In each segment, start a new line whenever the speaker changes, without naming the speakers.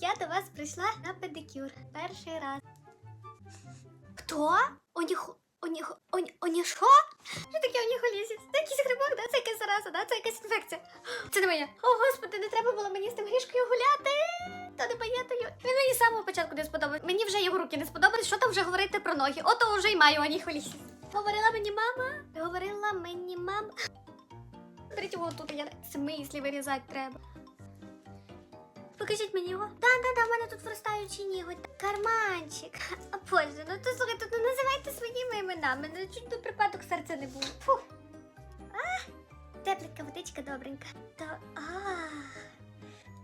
Я до вас прийшла на педикюр. Перший раз. Хто? Оніхо... Оніхо... Оні... Оніхо? Що таке оніхолізіс? Це якийсь грибок, да? Це якась зараза, да? Це якась інфекція. Це не моє. О, господи, не треба було мені з тим грішкою гуляти. То не моє, то Він мені з самого початку не сподобався. Мені вже його руки не сподобались. Що там вже говорити про ноги? Ото вже й маю оніхолізіс. Говорила мені мама. Говорила мені мама. Третього тут я смислі вирізати треба. Покажіть мені його. Да, да, да, в мене тут виростаючий ніготь. Карманчик. А боже, ну то слухайте, ну називайте своїми іменами. Ну чуть до припадок серця не було. Фу. А, тепленька водичка добренька. То а,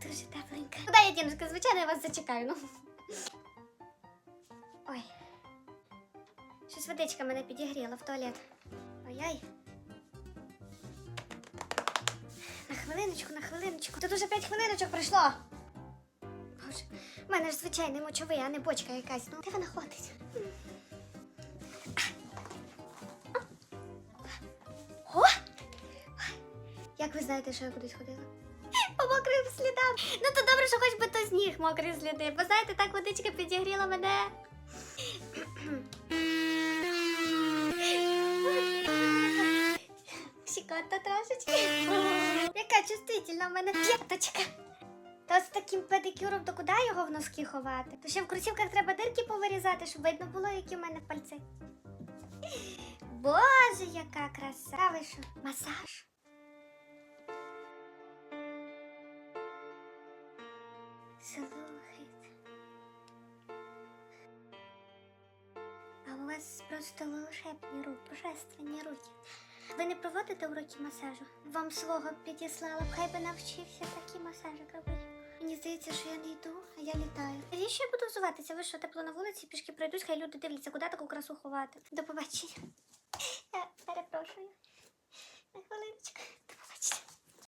дуже тепленька. Куди я діночка? Звичайно, я вас зачекаю. Ну. Ой. Щось водичка мене підігріла в туалет. Ой-ой. На хвилиночку, на хвилиночку. Тут уже 5 хвилиночок пройшло. Боже, в мене ж звичайний мочовий, а не бочка якась. Ну, де вона ходить? О! Як ви знаєте, що я кудись ходила? По мокрим слідам. Ну то добре, що хоч би то сніг мокрі сліди. Бо знаєте, так водичка підігріла мене. Щекота трошечки. Яка чувствительна в мене п'яточка. То з таким педикюром, то куди його в носки ховати? То ще в кросівках треба дирки повирізати, щоб видно було, які в мене пальці. Боже, яка краса! Ви що? Масаж? Слухайте. А у вас просто волшебні руки, божественні руки. Ви не проводите уроки масажу? Вам свого підіслала хай би навчився такі масажі робити. Мені здається, що я не йду, а я літаю. Навіщо я буду взуватися? Ви що, тепло на вулиці, пішки пройдусь, хай люди дивляться, куди таку красу ховати. До побачення.